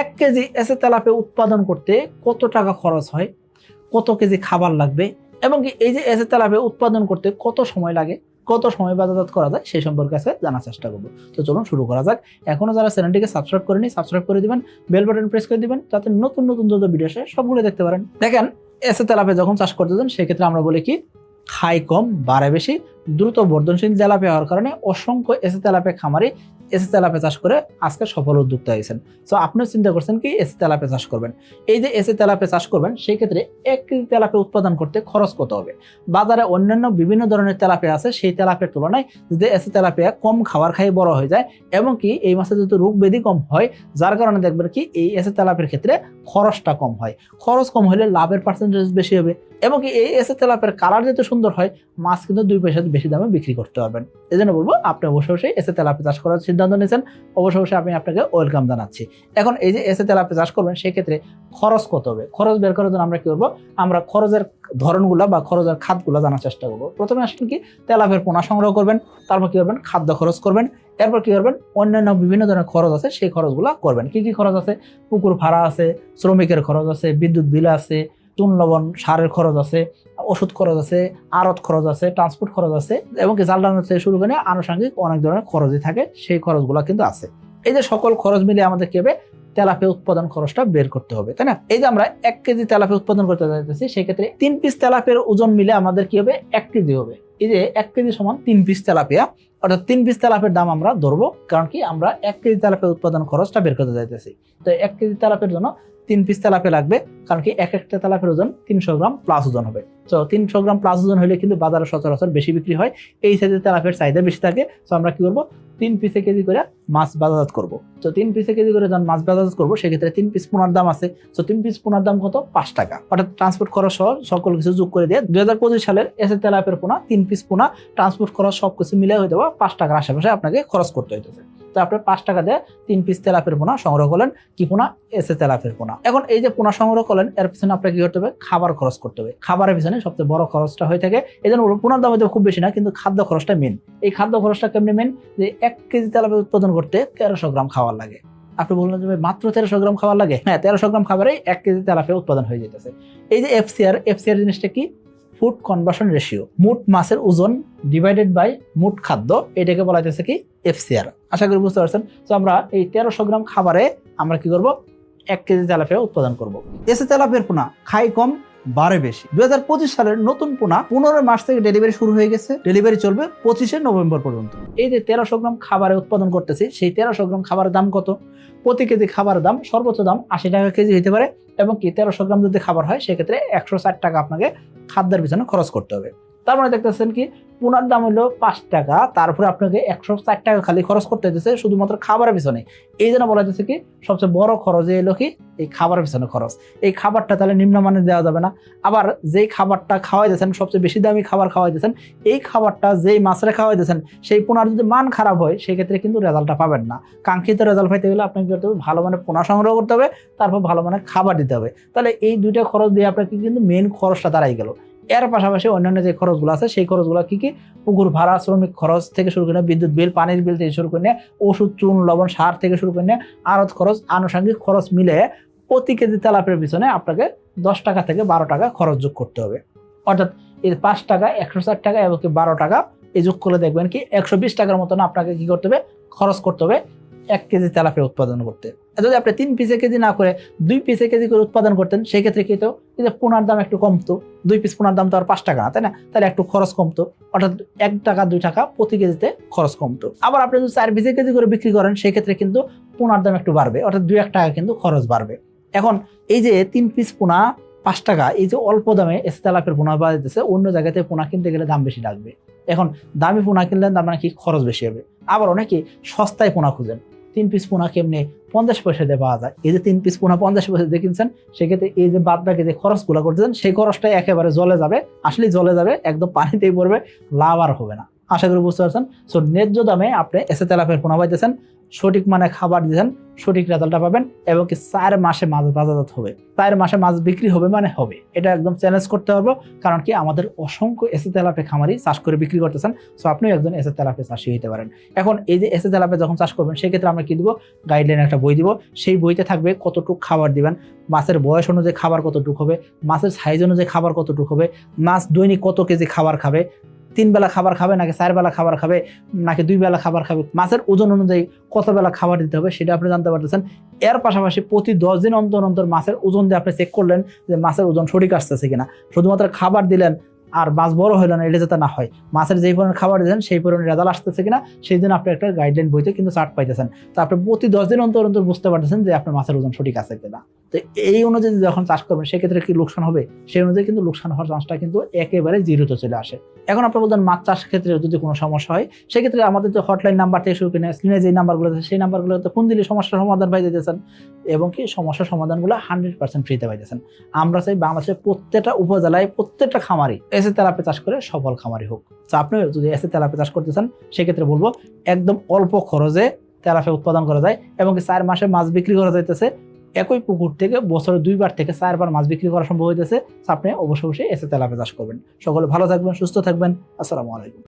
এক কেজি এসে তেলাপে উৎপাদন করতে কত টাকা খরচ হয়? কত কেজি খাবার লাগবে? এবং কি এই যে এসে তেলাপে উৎপাদন করতে কত সময় লাগে? কত সময় বাজারজাত করা যায়? সেই সম্পর্কে আছে জানার চেষ্টা করব। তো চলুন শুরু করা যাক। এখনও যারা চ্যানেলটিকে সাবস্ক্রাইব করেনি, সাবস্ক্রাইব করে দিবেন, বেল বাটন প্রেস করে দিবেন, যাতে নতুন নতুন যত ভিডিও আসে, সবগুলো দেখতে পারেন। দেখেন, এসে তেলাপে যখন চাষ করতে যান, সেক্ষেত্রে আমরা বলি কি খাই কম, বাড়ে বেশি, দ্রুত বর্ধনশীল তেলাপিয়া হওয়ার কারণে অসংখ্য এসে তেলাপে খামারি এসে তেলাপে চাষ করে আজকে সফল উদ্যোক্তা হয়েছেন। তো আপনিও চিন্তা করছেন কি এসে তেলাপে চাষ করবেন। এই যে এসে তেলাপে চাষ করবেন, সেই ক্ষেত্রে এক কেজি তেলাপিয়া উৎপাদন করতে খরচ কত হবে? বাজারে অন্যান্য বিভিন্ন ধরনের তেলাপিয়া আছে, সেই তেলাপের তুলনায় যদি এসে তেলাপিয়া কম খাবার খাই বড় হয়ে যায়, এবং কি এই মাছে যেহেতু রোগ ব্যাধি কম হয়, যার কারণে দেখবেন কি এই এসে তেলাপের ক্ষেত্রে খরচটা কম হয়। খরচ কম হলে লাভের পার্সেন্টেজ বেশি হবে, এবং কি এই এসে তেলাপের কালার যেহেতু সুন্দর হয়, মাছ কিন্তু দুই পয়সা বেশি দামে বিক্রি করতে পারবেন। এই জন্য বলব, আপনি অবশ্যই এসে তেলাপিয়া চাষ করার সিদ্ধান্ত নিয়েছেন অবশ্যই অবশ্যই আমি আপনাকে ওয়েলকাম জানাচ্ছি। এখন এই যে এসে তেলাপিয়া চাষ করবেন, সেক্ষেত্রে খরচ কত হবে? খরচ বের করার জন্য আমরা কি করব? আমরা খরচের ধরনগুলো বা খরচের খাতগুলো জানার চেষ্টা করব। প্রথমে আসেন কি? তেলাপের পোনা সংগ্রহ করবেন, তারপর কি করবেন? খাদ্য খরচ করবেন, এরপর কি করবেন? অন্যান্য বিভিন্ন ধরনের খরচ আছে, সেই খরচগুলো করবেন। কি কি খরচ আছে? পুকুর ভাড়া আছে, শ্রমিকের খরচ আছে, বিদ্যুৎ বিল আছে, চুন লবণ, সারের খরচ আছে ওষুধ খরচ আছে, আড়ত খরচ আছে ট্রান্সপোর্ট খরচ আছে, এবং কি টানার থেকে শুরু করে আনুষঙ্গিক অনেক ধরনের খরচই থাকে, সেই খরচগুলো কিন্তু আছে। এই যে সকল খরচ মিলে আমাদের কি হবে? তেলাপিয়া উৎপাদন খরচটা বের করতে হবে, তাই না? এই যে আমরা এক কেজি তেলাপিয়া উৎপাদন করতে যাইতেছি, সেক্ষেত্রে তিন পিস তেলাপিয়ার ওজন মিলে আমাদের কি হবে? এক কেজি হবে। এই যে এক কেজি সমান তিন পিস তেলাপিয়া, অর্থাৎ তিন পিস তেলাপের দাম আমরা ধরবো, কারণ কি আমরা এক কেজি তেলাপিয়া উৎপাদন খরচটা বের করতে যাইতেছি। তো এক কেজি তেলাপের জন্য তিন পিস তেলাপে লাগবে, কারণ কি এক একটা তেলাপের ওজন তিনশো গ্রাম প্লাস ওজন হবে। তো তিনশো গ্রাম প্লাস ওজন হলে কিন্তু বাজারে সচরাচর বেশি বিক্রি হয়। এই সাইজের তেলাপের চাহিদা বেশি থাকে। তো আমরা কি করব? তিন পিসে কেজি করে মাছ বাজারজাত করব। তো তিন পিসে কেজি করে যখন মাছ বাজারজাত করব, সেক্ষেত্রে তিন পিস পোনার দাম আছে। তো তিন পিস পোনার দাম কত? পাঁচ টাকা। অর্থাৎ ট্রান্সপোর্ট খরচ সহ সকল কিছু যোগ করে দিয়ে দুই হাজার পঁচিশ সালের এসে তেলাপের পোনা, তিন পিস পোনা ট্রান্সপোর্ট খরচ সব কিছু মিলে হইতে পারে পাঁচ টাকার আশেপাশে আপনাকে খরচ করতে হইতেছে। তো আপনি পাঁচ টাকা দিয়ে তিন পিস তেলাপের পোনা সংগ্রহ করলেন কি পোনা এসে তেলাপের পোনা। এখন এই যে পোনা সংগ্রহ করলেন, এর পিছনে আপনাকে কি করতে হবে? খাবার খরচ করতে হবে। খাবারের পিছনে সবচেয়ে বড় খরচটা হয়ে থাকে। এই জন্য পোনার দাম হয়তো খুব বেশি না, কিন্তু খাদ্য খরচটা মেন এই খাদ্য খরচটা কেমনি মেন যে এক কেজি তেলাপি উৎপাদন করতে তেরোশো গ্রাম খাবার লাগে। আপনি বললেন যে মাত্র তেরোশো গ্রাম খাবার লাগে? হ্যাঁ তেরোশো গ্রাম খাবারে এক কেজি তেলাপিয়া উৎপাদন হয়ে যেতেছে এই যে এফসিআর এফসিআর জিনিসটা কি? ফুড কনভার্সন রেশিও মোট মাছের ওজন ডিভাইডেড বাই মোট খাদ্য, এটাকে বলা যাচ্ছে কি এফসিআর আশা করি বুঝতে পারছেন? তো আমরা এই তেরোশো গ্রাম খাবারে আমরা কি করব? এক কেজি তেলাপিয়া উৎপাদন করব। এসে তেলাপিয়ার পোনা, খাই কম বাড়ে বেশি। দু হাজার পঁচিশ সালের নতুন পোনা পনেরো মাস থেকে ডেলিভারি শুরু হয়ে গেছে। ডেলিভারি চলবে পঁচিশে নভেম্বর পর্যন্ত। এই যে তেরোশো গ্রাম খাবারে উৎপাদন করতেছি, সেই তেরোশো গ্রাম খাবারের দাম কত? প্রতি কেজি খাবারের দাম সর্বোচ্চ দাম আশি টাকা কেজি হতে পারে এবং কি তেরোশো গ্রাম যদি খাবার হয়, সেক্ষেত্রে একশো ষাট টাকা আপনাকে খাদ্যের পিছনে খরচ করতে হবে। তার মানে দেখতেছেন কি, পোনার দাম হলো পাঁচ টাকা, তারপরে আপনাকে একশো ষাট টাকা খালি খরচ করতে হইতেছে শুধুমাত্র খাবারের পিছনে। এই জন্য বলা যাচ্ছে কি, সবচেয়ে বড় খরচ এলো কি, এই খাবারের পিছনে খরচ। এই খাবারটা তাহলে নিম্নমানের দেওয়া যাবে না। আবার যেই খাবারটা খাওয়াই দিয়েছেন সবচেয়ে বেশি দামি খাবার খাওয়াই দিয়েছেন এই খাবারটা যেই মাছরে খাওয়াই দিয়েছেন সেই পোনার যদি মান খারাপ হয়, সেক্ষেত্রে কিন্তু রেজাল্টটা পাবেন না। কাঙ্ক্ষিত রেজাল্ট পাইতে গেলে আপনাকে করতে হবে, ভালো মানের পোনা সংগ্রহ করতে হবে, তারপর ভালো মানের খাবার দিতে হবে। তাহলে এই দুইটা খরচ দিয়ে আপনাকে কিন্তু মেন খরচটা দাঁড়াই গেল। এর পাশাপাশি অন্যান্য যে খরচগুলো আছে, সেই খরচগুলো কি কি? পুকুর ভাড়া, শ্রমিক খরচ থেকে শুরু করে বিদ্যুৎ বিল, পানির বিল থেকে শুরু করে ওষুধ, চুন, লবণ, সার থেকে শুরু করে আড়ত খরচ, আনুষঙ্গিক খরচ মিলে প্রতি কেজি তেলাপের পিছনে আপনাকে দশ টাকা থেকে বারো টাকা খরচ যোগ করতে হবে। অর্থাৎ এই পাঁচ টাকা, একশো ষাট টাকা এবং কি বারো টাকা, এই যোগ করলে দেখবেন কি একশো বিশ টাকার মতন আপনাকে কি করতে হবে? খরচ করতে হবে। এক কেজি তেলাপিয়া উৎপাদন করতে। যদি আপনি তিন পিসে কেজি না করে দুই পিসে কেজি করে উৎপাদন করতেন সেই ক্ষেত্রে কি তো এই যে পোনার দাম একটু কমতো, দুই পিস পোনার দাম তো আর পাঁচ টাকা না, তাই না? তাহলে একটু খরচ কমতো। অর্থাৎ এক টাকা, দুই টাকা প্রতি কেজিতে খরচ কমতো। আবার আপনি যদি চার পিসে কেজি করে বিক্রি করেন সেই ক্ষেত্রে কিন্তু পোনার দাম একটু বাড়বে, অর্থাৎ দুই এক টাকা কিন্তু খরচ বাড়বে। এখন এই যে তিন পিস পোনা পাঁচ টাকা, এই যে অল্প দামে এসে তেলাপের পোনা পাওয়া যেতেছে অন্য জায়গাতে পোনা কিনতে গেলে দাম বেশি লাগবে। এখন দামি পোনা কিনলে তার মানে কি? খরচ বেশি হবে। আবার অনেকে সস্তায় পোনা খুঁজেন। তিন পিস পোনা কেমনে পঞ্চাশ পয়সা দিয়ে পাওয়া যায়। এই যে তিন পিস পোনা পঞ্চাশ পয়সা দিয়ে কিনছেন, সেক্ষেত্রে এই যে বাদ বাকি যে খরচগুলো করতেছেন, সেই খরচটা একেবারে জলে যাবে আসলে জলে যাবে, একদম পানিতেই পড়বে, লাভ আর হবে না। আশা করি বুঝতে পারছেন। সো ন্যায্য দামে আপনি এসে তেলাপের পোনা পাইতেছেন, সঠিক মানে খাবার দিয়েছেন সঠিক রেজাল্টটা পাবেন এবং কি চার মাসে মাছ বাজারজাত হবে। চার মাসে মাছ বিক্রি হবে মানে হবে। এটা একদম চ্যালেঞ্জ করতে পারব, কারণ কি আমাদের অসংখ্য এসে তেলাপে খামারি চাষ করে বিক্রি করতেছেন সো আপনিও একজন এসে তেলাপে চাষি হতে পারেন। এখন এই যে এসে তেলাপে যখন চাষ করবেন, সেক্ষেত্রে আমরা কি দিব? গাইডলাইন একটা বই দিব। সেই বইতে থাকবে কতটুকু খাবার দিবেন, মাছের বয়স অনুযায়ী খাবার কতটুকু হবে, মাছের সাইজ অনুযায়ী খাবার কতটুকু হবে, মাছ দৈনিক কত কেজি খাবার খাবে তিন বেলা খাবার খাবে নাকি চার বেলা খাবার খাবে, নাকি দুই বেলা খাবার খাবে? মাছের ওজন অনুযায়ী কত বেলা খাবার দিতে হবে সেটা আপনি জানতে পারতেছেন। এর পাশাপাশি প্রতি দশ দিন অন্তর অন্তর মাছের ওজন দিয়ে আপনি চেক করলেন যে মাছের ওজন সঠিক আসতেছে কিনা। শুধুমাত্র খাবার দিলেন আর মাছ বড় হইল না, এটা যাতে না হয়। মাছের যেই পরিমাণ খাবার দিয়েছেন সেই পরিমাণ রেজাল্ট আসতেছে কিনা, সেই জন্য আপনি একটা গাইডলাইন বইতে কিন্তু চার্ট পাইতেছেন। তো আপনি প্রতি দশ দিন অন্তর অন্তর বুঝতে পারতেছেন যে আপনার মাছের ওজন সঠিক আছে কিনা। তো এই অনুযায়ী যখন চাষ করবেন, সেক্ষেত্রে কি লোকসান হবে? সেই অনুযায়ী কিন্তু লোকসান হওয়ার চান্সটা কিন্তু একেবারে জিরোতে চলে আসে। এখন আপনি বলতেন মাছ চাষ ক্ষেত্রে যদি কোনো সমস্যা হয়, সেক্ষেত্রে আমাদের যে হটলাইন নাম্বার থেকে শুরু করে স্ক্রিনে যে নাম্বারগুলো আছে, সেই নাম্বারগুলোতে ফোন দিলে সমস্যার সমাধান পাই দিতেছেন? এবং কি সমস্যার সমাধানগুলো হান্ড্রেড পার্সেন্ট ফ্রিতে পাইতেছেন। আমরা চাই বাংলাদেশের প্রত্যেকটা উপজেলায় প্রত্যেকটা খামারি এসে তেলাপে চাষ করে সফল খামারি হোক। তো আপনি যদি এসে তেলাপে চাষ করতে চান, সেক্ষেত্রে বলব একদম অল্প খরচে তেলাপে উৎপাদন করা যায় এবং কি চার মাসে মাছ বিক্রি করা যাইতেছে। একই পুকুর থেকে বছরে দুইবার থেকে চারবার মাছ বিক্রি করা সম্ভব হইতেছে। আপনি অবশ্যই অবশ্যই এসে তেলাপে চাষ করবেন। সকলে ভালো থাকবেন, সুস্থ থাকবেন। আসসালামু আলাইকুম।